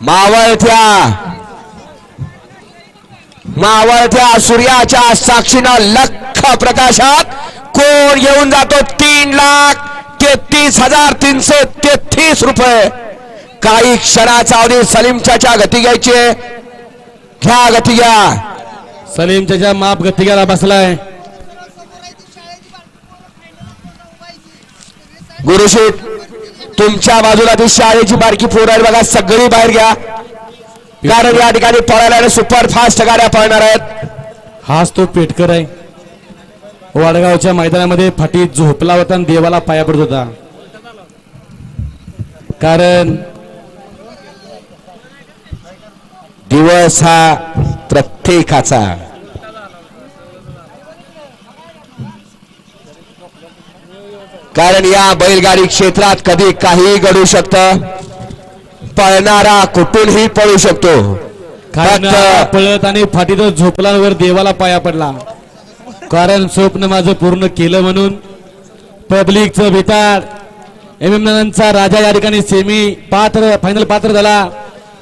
मावळत्या. मावळत्या सूर्याच्या साक्षीनं लख प्रकाशात कोण येऊन जातो? तीन लाख तेहतीस हजार तीनशे तेहतीस रुपये. काही क्षणाचा अवधी सलीम चाचा गती घ्यायची. घ्या गती घ्या. सलीम त्याच्या माप गतिकाला बसलाय. गुरुशीट तुमच्या बाजूला ती शाळेची बारकी पोरायला बघा सगळी बाहेर घ्या. कारण या ठिकाणी पळायला सुपर फास्ट गाड्या पळणार आहेत. हाच तो पेटकर आहे. वाडगावच्या मैदानामध्ये फाटीत झोपला होता आणि देवाला पाया पडत होता. कारण दिवस हा प्रत्येकाचा. कारण या बैलगाडी क्षेत्रात कधी काही घडू शकत? पळणारा कुठूनही पळू शकतो. पळत आणि फाटीतच झोपला वर देवाला पाया पडला. कारण स्वप्न माझं पूर्ण केलं म्हणून पब्लिकचं भिताड एम एम नानांचा राजा या ठिकाणी सेमी पात्र फायनल पात्र झाला.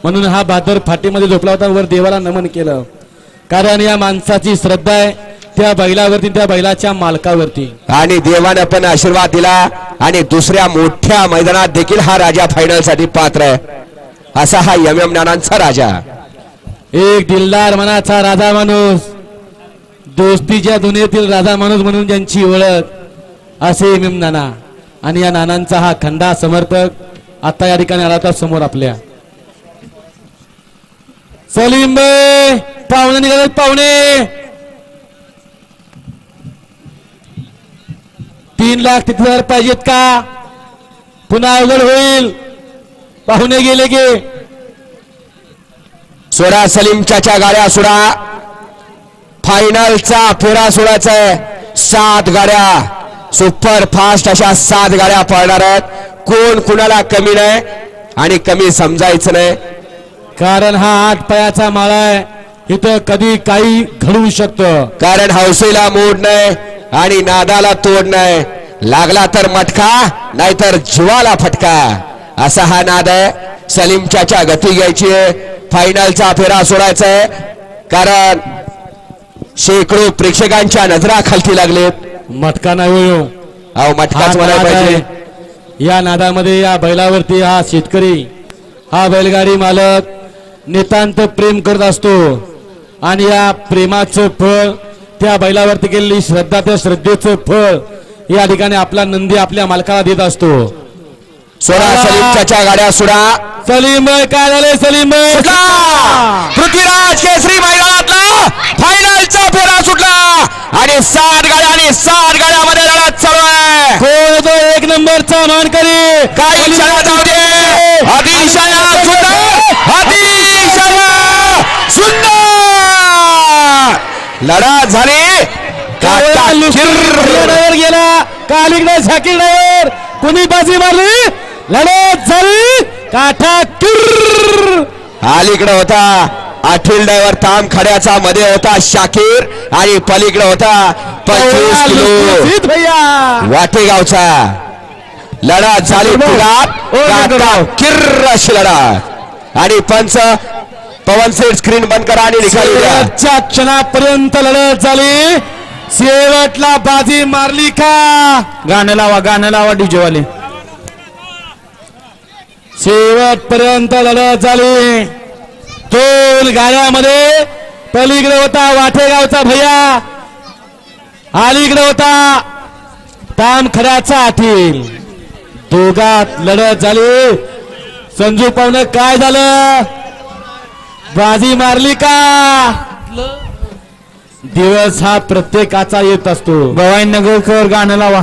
म्हणून हा बहादर फाटीमध्ये झोपला होता वर देवाला नमन केलं. कारण या माणसाची श्रद्धा आहे. त्या बैलावरती त्या बैलाच्या मालकावरती. आणि देवानं पण आशीर्वाद दिला आणि दुसऱ्या मोठ्या मैदानात देखील हा राजा फायनलसाठी पात्र आहे. असा हा यम एम नानांचा राजा. एक दिलदार मनाचा राजा माणूस दोस्तीच्या दुनियेतील राजा माणूस म्हणून ज्यांची ओळख असे इमाम नाना. आणि या नानांचा हा खंडा समर्थक आता या ठिकाणी आला होता समोर आपल्या. सलीम पाहुणे निघाले पाहुणे! तीन लाख तिथे हजार पाहिजेत का? पुन्हा अवघड होईल. पाहुणे गेले की. सोडा सलीम चाच्या गाड्या सोडा. फायनलचा फेरा सोडायचा आहे. सात गाड्या. सुपर फास्ट अशा सात गाड्या पळणार आहेत. कोण कुणाला कमी नाही आणि कमी समजायचं नाही. कारण हा आठ पायाचा माळा आहे. इथं कधी काही घडू शकतं. कारण हौसेला मोड नाही आणि नादाला तोड नाही. लागला तर मटका नाहीतर जीवाला फटका. असा हा नाद आहे. सलीम चाच्या गती घ्यायची आहे. फायनलचा फेरा सोडायचा आहे. कारण शेकडो प्रेक्षकांच्या नजरा खालती लागलेत मटका नाही होयो अहो मटकाच हा म्हणायला पाहिजे. या नादामध्ये या बैलावरती हा शेतकरी हा बैलगाडी मालक नितांत प्रेम करत असतो. आणि या प्रेमाचं फळ त्या बैलावरती केलेली श्रद्धा त्या श्रद्धेचं फळ या ठिकाणी आपला नंदी आपल्या मालकाला देत असतो. सोडा सलीम चाच्या गाड्या सोडा. सलीम भाई, काय झालंय सलीम भाई? पृथ्वीराज केसरी मैदानातला फायनलचा फेरा सुटला. आणि सात गाड्या आणि सात गाड्यामध्ये लढत चालू आहे. कोण येतो एक नंबरचा मानकरी. काही क्षणात जाऊ दे. अतिशय सुंदर. अतिशय सुंदर. लढत झाली. ड्रायव्हर गेला. कालिकडे झाकीर ड्रायव्हर कुणी बाजी मारली? लढत झाली. काठा किर्र अलीकडे होता. अठील ड्रायव्हर ताम खड्याचा मध्ये होता शाकीर. आणि पलीकडे होता पंचवीस किलो. वाटेगावचा. लढत झाली किर्र अशी लढत. आणि पंच पवन सेठ स्क्रीन बंद करा आणि निकाली क्षणापर्यंत लढत झाली. शेवटला बाजी मारली का? गाणं लावा गाणं लावा डीजेवाले. शेवटपर्यंत लढत झाली. दोन गाड्यामध्ये पलीकडे होता वाटेगावचा भैया अलीकडे होता तामखड्याचा आठील दोघात लढत झाली. संजू पाहुणे काय झालं? बाजी मारली का? दिवस हा प्रत्येकाचा येत असतो. भवानी नगरकर गाणं लावा.